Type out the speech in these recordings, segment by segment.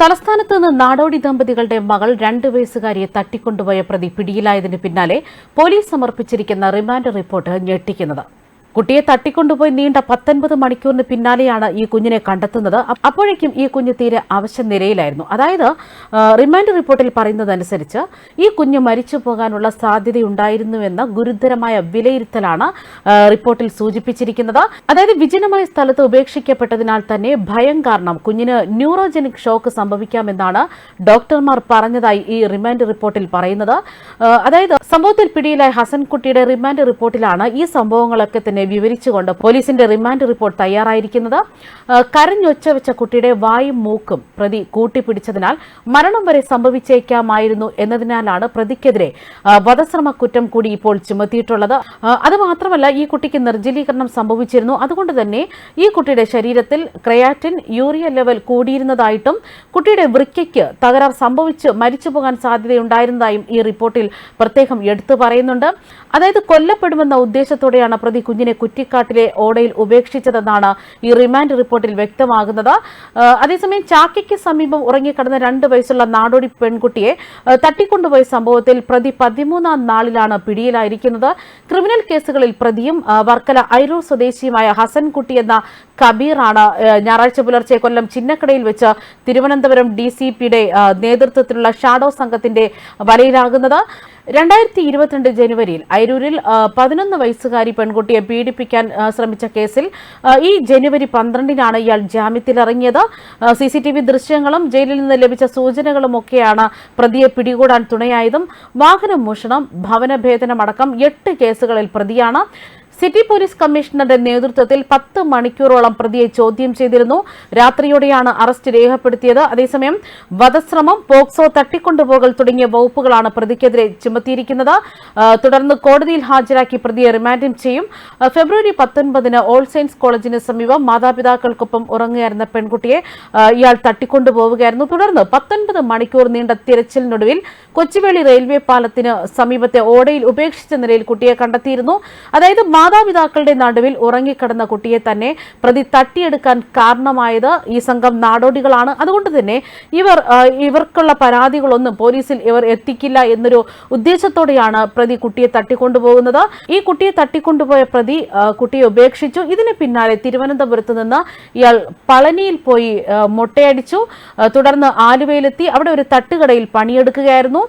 തലസ്ഥാനത്ത് നിന്ന് നാടോടി ദമ്പതികളുടെ മകൾ രണ്ട് വയസ്സുകാരിയെ തട്ടിക്കൊണ്ടുപോയ പ്രതി പിടിയിലായതിന് പിന്നാലെ പോലീസ് സമർപ്പിച്ചിരിക്കുന്ന റിമാൻഡ് റിപ്പോർട്ട് ഞെട്ടിക്കുന്നത്. കുട്ടിയെ തട്ടിക്കൊണ്ടുപോയി നീണ്ട പത്തൊൻപത് മണിക്കൂറിന് പിന്നാലെയാണ് ഈ കുഞ്ഞിനെ കണ്ടെത്തുന്നത്. അപ്പോഴേക്കും ഈ കുഞ്ഞ് തീരെ അവശ നിലയിലായിരുന്നു. അതായത് റിമാൻഡ് റിപ്പോർട്ടിൽ പറയുന്നതനുസരിച്ച് ഈ കുഞ്ഞ് മരിച്ചു പോകാനുള്ള സാധ്യതയുണ്ടായിരുന്നുവെന്ന ഗുരുതരമായ വിലയിരുത്തലാണ് റിപ്പോർട്ടിൽ സൂചിപ്പിച്ചിരിക്കുന്നത്. അതായത് വിജനമായ സ്ഥലത്ത് ഉപേക്ഷിക്കപ്പെട്ടതിനാൽ തന്നെ ഭയം കാരണം കുഞ്ഞിന് ന്യൂറോജനിക് ഷോക്ക് സംഭവിക്കാമെന്നാണ് ഡോക്ടർമാർ പറഞ്ഞതായി ഈ റിമാൻഡ് റിപ്പോർട്ടിൽ പറയുന്നത്. അതായത് സംഭവത്തിൽ പിടിയിലായ ഹസൻകുട്ടിയുടെ റിമാൻഡ് റിപ്പോർട്ടിലാണ് ഈ സംഭവങ്ങളൊക്കെ തന്നെ വിവരിച്ചുകൊണ്ട് പോലീസിന്റെ റിമാൻഡ് റിപ്പോർട്ട് തയ്യാറായിരിക്കുന്നത്. കരഞ്ഞൊച്ച വെച്ച കുട്ടിയുടെ വായും മൂക്കും പ്രതി കൂട്ടിപ്പിടിച്ചതിനാൽ മരണം വരെ സംഭവിച്ചേക്കാമായിരുന്നു എന്നതിനാലാണ് പ്രതിക്കെതിരെ വധശ്രമ കുറ്റം കൂടി ഇപ്പോൾ ചുമത്തിയിട്ടുള്ളത്. അതുമാത്രമല്ല ഈ കുട്ടിക്ക് നിർജലീകരണം സംഭവിച്ചിരുന്നു. അതുകൊണ്ട് തന്നെ ഈ കുട്ടിയുടെ ശരീരത്തിൽ ക്രയാറ്റിൻ യൂറിയ ലെവൽ കൂടിയിരുന്നതായിട്ടും കുട്ടിയുടെ വൃക്കയ്ക്ക് തകരാർ സംഭവിച്ച് മരിച്ചു പോകാൻ സാധ്യതയുണ്ടായിരുന്നതായും ഈ റിപ്പോർട്ടിൽ പ്രത്യേകം എടുത്തു പറയുന്നുണ്ട്. അതായത് കൊല്ലപ്പെടുമെന്ന ഉദ്ദേശത്തോടെയാണ് പ്രതി കുഞ്ഞിനെ കുറ്റിക്കാട്ടിലെ ഓടയിൽ ഉപേക്ഷിച്ചതെന്നാണ് ഈ റിമാൻഡ് റിപ്പോർട്ടിൽ വ്യക്തമാകുന്നത്. അതേസമയം ചാക്കയ്ക്ക് സമീപം ഉറങ്ങിക്കിടന്ന രണ്ട് വയസ്സുള്ള നാടോടി പെൺകുട്ടിയെ തട്ടിക്കൊണ്ടുപോയ സംഭവത്തിൽ പ്രതി പതിമൂന്നാം നാളിലാണ് പിടിയിലായിരിക്കുന്നത്. ക്രിമിനൽ കേസുകളിൽ പ്രതിയും വർക്കല ഐരൂർ സ്വദേശിയുമായ ഹസൻകുട്ടി എന്ന കബീറാണ് ഞായറാഴ്ച പുലർച്ചെ കൊല്ലം ചിന്നക്കടയിൽ വെച്ച് തിരുവനന്തപുരം ഡി നേതൃത്വത്തിലുള്ള ഷാഡോ സംഘത്തിന്റെ വലയിലാകുന്നത്. രണ്ടായിരത്തി ഇരുപത്തിരണ്ട് ജനുവരിയിൽ അരൂരിൽ പതിനൊന്ന് വയസ്സുകാരി പെൺകുട്ടിയെ പീഡിപ്പിക്കാൻ ശ്രമിച്ച കേസിൽ ഈ ജനുവരി പന്ത്രണ്ടിനാണ് ഇയാൾ ജാമ്യത്തിലിറങ്ങിയത്. സി സി ടി വി ദൃശ്യങ്ങളും ജയിലിൽ നിന്ന് ലഭിച്ച സൂചനകളും ഒക്കെയാണ് പ്രതിയെ പിടികൂടാൻ തുണയായതും. വാഹനമോഷണം ഭവനഭേദനമടക്കം എട്ട് കേസുകളിൽ പ്രതിയാണ്. സിറ്റി പോലീസ് കമ്മീഷണറുടെ നേതൃത്വത്തിൽ പത്ത് മണിക്കൂറോളം പ്രതിയെ ചോദ്യം ചെയ്തിരുന്നു. രാത്രിയോടെയാണ് അറസ്റ്റ് രേഖപ്പെടുത്തിയത്. അതേസമയം വധശ്രമം പോക്സോ തട്ടിക്കൊണ്ടുപോകൽ തുടങ്ങിയ വകുപ്പുകളാണ് പ്രതിക്കെതിരെ ചുമത്തിയിരിക്കുന്നത്. തുടർന്ന് കോടതിയിൽ ഹാജരാക്കി പ്രതിയെ റിമാൻഡും ചെയ്യും. ഫെബ്രുവരി പത്തൊൻപതിന് ഓൾ സയൻസ് കോളേജിന് സമീപം മാതാപിതാക്കൾക്കൊപ്പം ഉറങ്ങുകയായിരുന്ന പെൺകുട്ടിയെ ഇയാൾ തട്ടിക്കൊണ്ടുപോവുകയായിരുന്നു. തുടർന്ന് പത്തൊൻപത് മണിക്കൂർ നീണ്ട തിരച്ചിലിനൊടുവിൽ കൊച്ചുവേളി റെയിൽവേ പാലത്തിന് സമീപത്തെ ഓടയിൽ ഉപേക്ഷിച്ച നിലയിൽ കുട്ടിയെ കണ്ടെത്തിയിരുന്നു. അതായത് മാതാപിതാക്കളുടെ നടുവിൽ ഉറങ്ങിക്കിടന്ന കുട്ടിയെ തന്നെ പ്രതി തട്ടിയെടുക്കാൻ കാരണമായത് ഈ സംഘം നാടോടികളാണ്. അതുകൊണ്ട് തന്നെ ഇവർ ഇവർക്കുള്ള പരാതികളൊന്നും പോലീസിൽ ഇവർ എത്തിക്കില്ല എന്നൊരു ഉദ്ദേശത്തോടെയാണ് പ്രതി കുട്ടിയെ തട്ടിക്കൊണ്ടുപോകുന്നത്. ഈ കുട്ടിയെ തട്ടിക്കൊണ്ടുപോയ പ്രതി കുട്ടിയെ ഉപേക്ഷിച്ചു. ഇതിന് പിന്നാലെ തിരുവനന്തപുരത്ത് നിന്ന് ഇയാൾ പളനിയിൽ പോയി മുട്ടയടിച്ചു. തുടർന്ന് ആലുവയിലെത്തി. അവിടെ ഒരു തട്ടുകടയിൽ പണിയെടുക്കുകയായിരുന്നു.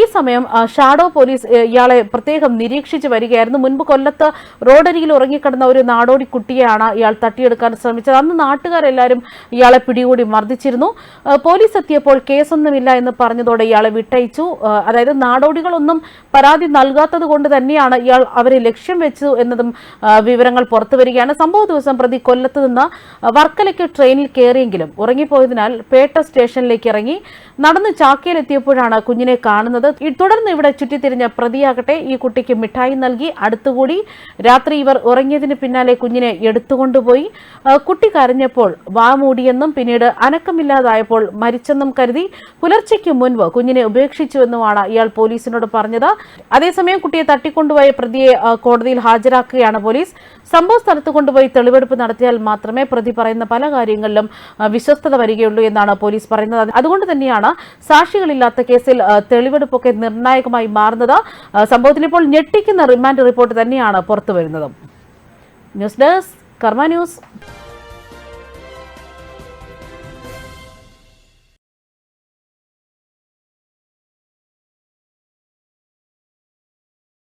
ഈ സമയം ഷാഡോ പോലീസ് ഇയാളെ പ്രത്യേകം നിരീക്ഷിച്ചു വരികയായിരുന്നു. മുൻപ് കൊല്ലത്ത് റോഡരികിൽ ഉറങ്ങിക്കിടന്ന ഒരു നാടോടി കുട്ടിയെയാണ് ഇയാൾ തട്ടിയെടുക്കാൻ ശ്രമിച്ചത്. അന്ന് നാട്ടുകാരെല്ലാവരും ഇയാളെ പിടികൂടി മർദ്ദിച്ചിരുന്നു. പോലീസ് എത്തിയപ്പോൾ കേസൊന്നുമില്ല എന്ന് പറഞ്ഞതോടെ ഇയാളെ വിട്ടയച്ചു. അതായത് നാടോടികളൊന്നും പരാതി നൽകാത്തത് കൊണ്ട് തന്നെയാണ് ഇയാൾ അവരെ ലക്ഷ്യം വെച്ചു എന്നതും വിവരങ്ങൾ പുറത്തു വരികയാണ്. സംഭവ ദിവസം പ്രതി കൊല്ലത്ത് നിന്ന് വർക്കലയ്ക്ക് ട്രെയിനിൽ കയറിയെങ്കിലും ഉറങ്ങിപ്പോയതിനാൽ പേട്ട സ്റ്റേഷനിലേക്ക് ഇറങ്ങി നടന്ന് ചാക്കയിലെത്തിയപ്പോഴാണ് കുഞ്ഞിനെ കാണുന്നത്. തുടർന്ന് ഇവിടെ ചുറ്റിത്തിരിഞ്ഞ പ്രതിയാകട്ടെ ഈ കുട്ടിക്ക് മിഠായി നൽകി അടുത്തുകൂടി രാത്രി ഇവർ ഉറങ്ങിയതിന് പിന്നാലെ കുഞ്ഞിനെ എടുത്തുകൊണ്ടുപോയി. കുട്ടി കരഞ്ഞപ്പോൾ വാ മൂടിയെന്നും പിന്നീട് അനക്കമില്ലാതായപ്പോൾ മരിച്ചെന്നും കരുതി പുലർച്ചയ്ക്ക് മുൻപ് കുഞ്ഞിനെ ഉപേക്ഷിച്ചുവെന്നുമാണ് ഇയാൾ പോലീസിനോട് പറഞ്ഞത്. അതേസമയം കുട്ടിയെ തട്ടിക്കൊണ്ടുപോയ പ്രതിയെ കോടതിയിൽ ഹാജരാക്കുകയാണ് പോലീസ്. സംഭവ സ്ഥലത്ത് കൊണ്ടുപോയി തെളിവെടുപ്പ് നടത്തിയാൽ മാത്രമേ പ്രതി പറയുന്ന പല കാര്യങ്ങളിലും വിശ്വസ്തത വരികയുള്ളൂ എന്നാണ് പോലീസ് പറയുന്നത്. അതുകൊണ്ട് തന്നെയാണ് സാക്ഷികളില്ലാത്ത കേസിൽ തെളിവെടുപ്പൊക്കെ നിർണായകമായി മാറുന്നത്. സംഭവത്തിന് ഇപ്പോൾ ഞെട്ടിക്കുന്ന റിമാൻഡ് റിപ്പോർട്ട് തന്നെയാണ് പുറത്തുവരുന്നത് ന്യൂസ് ഡെസ്ക് കർമ്മ ന്യൂസ്